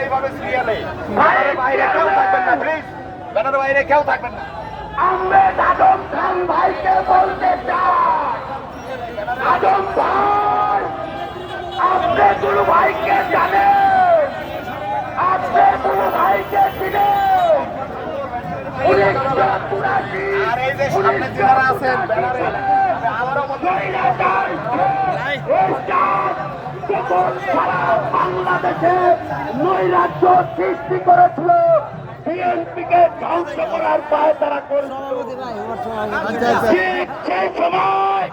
এইভাবে সিরিয়ালে বাইরে কেউ থাকবেন না প্লিজ ব্যানারের বাইরে কেউ থাকবেন না। আহমেদ আদম খান ভাইকে বলতে চাই। আদম ভাই আপনি গুরু ভাইকে জানেন আপনি গুরু ভাইকে চিনেন আর এই যে সামনে যারা আছেন ব্যানারে আমারও মনে হয় বাংলাদেশে নৈরাজ্য সৃষ্টি করেছিল। বিএনপিকে ধ্বংস করার পায় তারা করেছিল। ঠিক সেই সময়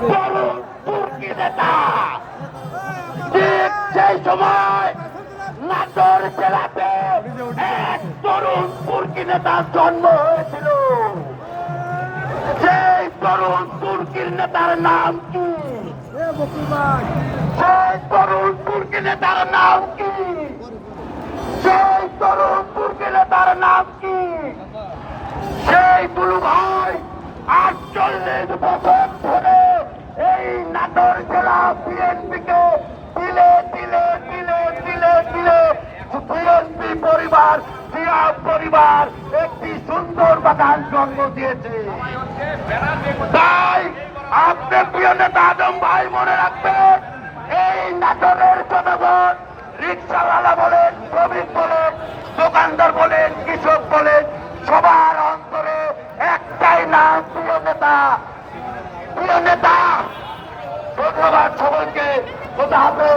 তরুণ তুর্কি নেতা। ঠিক সেই সময় নাটোর জেলাতে এক তরুণ তুর্কি নেতার জন্ম হয়েছিল। সেই তরুণ তুর্কির নেতার নাম কি? সেই তরুণ তুর্কি নেতার নাম কি? সেই তরুণ তুর্কি নেতার নাম কি? সেই দুলু ভাই আটচল্লিশ বছর ধরে এই নাটোর জেলা বিএনপিকে দিলে দিলে দিলে দিলে দিলে বিএনপি পরিবার জিয়া পরিবার একটি সুন্দর বাগান জন্ম দিয়েছে। তাই আপনি প্রিয় নেতা আজম ভাই, মনে রাখবেন, এই নাটোরের জনগণ রিক্সাওয়ালা বলেন, শ্রমিক বলেন, দোকানদার বলেন, কৃষক বলেন, সবার অন্তরে একটাই নাম, প্রিয় নেতা। প্রিয় নেতা, ধন্যবাদ সবাইকে। কথা হবে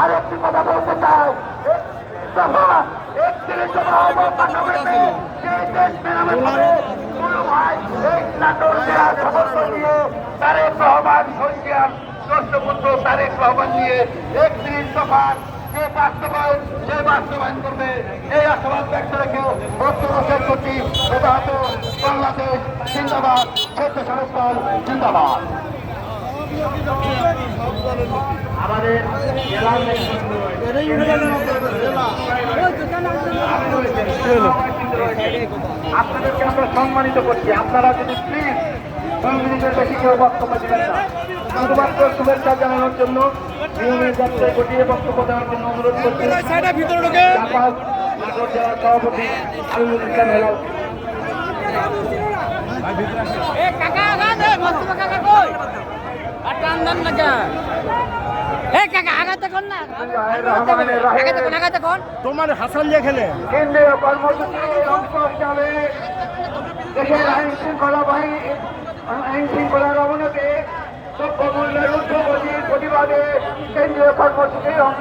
আর একটি কথা বলতে চাই একত্রিশ সভা হবে পাশাপাশি সেই দেশ মেরামত হবে গুরু ভাই এই নাটোর জেলার সমর্থ নিয়ে তারেক রহমান সৈয়ার দর্শপুত্র তারেক রহমান নিয়ে একত্রিশ সভার যে বাস্তবায়ন সে বাস্তবায়ন করবে এই আশাবাদ ব্যক্ত রেখে বাংলাদেশ জিন্দাবাদ সত্য সংস্কার জিন্দাবাদ। আমাদের জেলার আপনাদেরকে আমরা সম্মানিত করছি। আপনারা যদি প্লিজ দুই মিনিটের বেশি কেউ বক্তব্য দিবেন না শুধুমাত্র শুভেচ্ছা জানানোর জন্য নিয়মের যাত্রায় ঘটিয়ে বক্তব্য দেওয়ার জন্য অনুরোধ করছি। জাপান জেলার সভাপতি আমিনুল ইসলাম হেলাল। কাকা কাকা তোমার হাসান যে খেলে। কেন্দ্রীয় কর্মসূচি অংশ হিসাবে দেশের আইন শৃঙ্খলা বাহিনী আইন শৃঙ্খলার অবনতি ঊর্ধ্বগতির প্রতিবাদে কেন্দ্রীয় কর্মসূচির অংশ